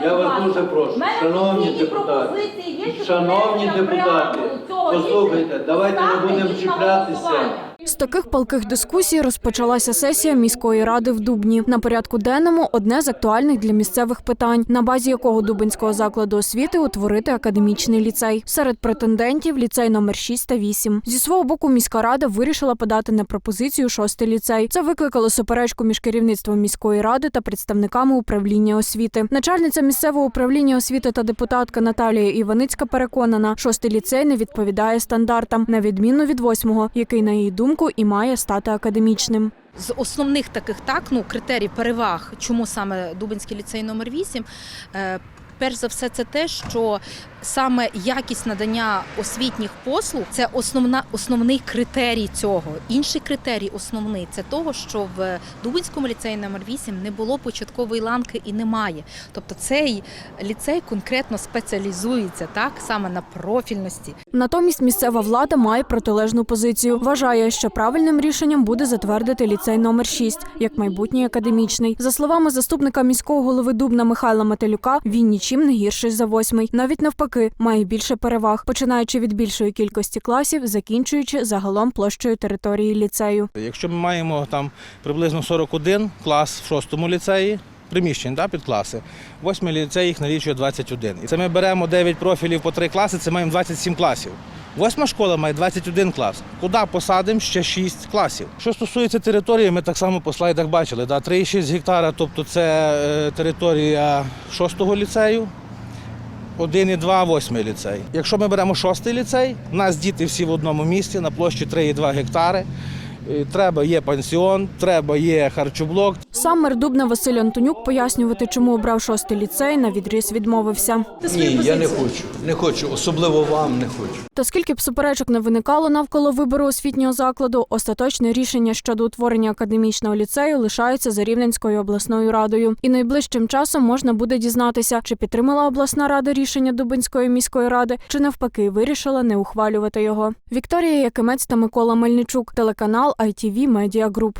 Давайте, Я будь вас ласка. дуже прошу, мене шановні офіційні депутати, пропозиції є, що шановні внесення депутати, цього послухайте, рішення давайте не ставте будемо їх на чіплятися. голосування. З таких палких дискусій розпочалася сесія міської ради в Дубні. На порядку денному одне з актуальних для місцевих питань, на базі якого Дубинського закладу освіти утворити академічний ліцей. Серед претендентів ліцей номер 6 та 8. Зі свого боку, міська рада вирішила подати на пропозицію шостий ліцей. Це викликало суперечку між керівництвом міської ради та представниками управління освіти. Начальниця місцевого управління освіти та депутатка Наталія Іваницька переконана, шостий ліцей не відповідає стандартам, на відміну від восьмого, який, на її думку, і має стати академічним. З основних таких так ну критерій переваг, чому саме Дубинський ліцей номер 8 е, Перш за все, це те, що саме якість надання освітніх послуг це основна основний критерій цього. Інший критерій основний це того, що в Дубинському ліцеї номер 8 не було початкової ланки і немає. Тобто цей ліцей конкретно спеціалізується так саме на профільності. Натомість місцева влада має протилежну позицію. Вважає, що правильним рішенням буде затвердити ліцей номер 6 як майбутній академічний. За словами заступника міського голови Дубна Михайла Мателюка, він нічим не гірший за восьмий. Навіть навпаки, має більше переваг, починаючи від більшої кількості класів, закінчуючи загалом площею території ліцею. Якщо ми маємо там приблизно 41 клас в шостому ліцеї, приміщень да, під класи, восьмий ліцей їх налічує 21. І це ми беремо 9 профілів по 3 класи, це маємо 27 класів. Восьма школа має 21 клас. Куди посадимо ще 6 класів. Що стосується території, ми так само по слайдах бачили. Да, 3,6 гектара, тобто це е, територія шостого ліцею. 1,2 восьмий ліцей. Якщо ми беремо шостий ліцей, у нас діти всі в одному місці на площі 3,2 гектари. Треба є пансіон, треба є харчоблок. Сам мер Дубна Василь Антонюк пояснювати, чому обрав шостий ліцей, на відріз відмовився. Ні, я не хочу. Не хочу, особливо вам не хочу. Та скільки б суперечок не виникало навколо вибору освітнього закладу, остаточне рішення щодо утворення академічного ліцею лишається за Рівненською обласною радою. І найближчим часом можна буде дізнатися, чи підтримала обласна рада рішення Дубинської міської ради, чи навпаки вирішила не ухвалювати його. Вікторія Якимець та Микола Мельничук, телеканал ITV Media Group.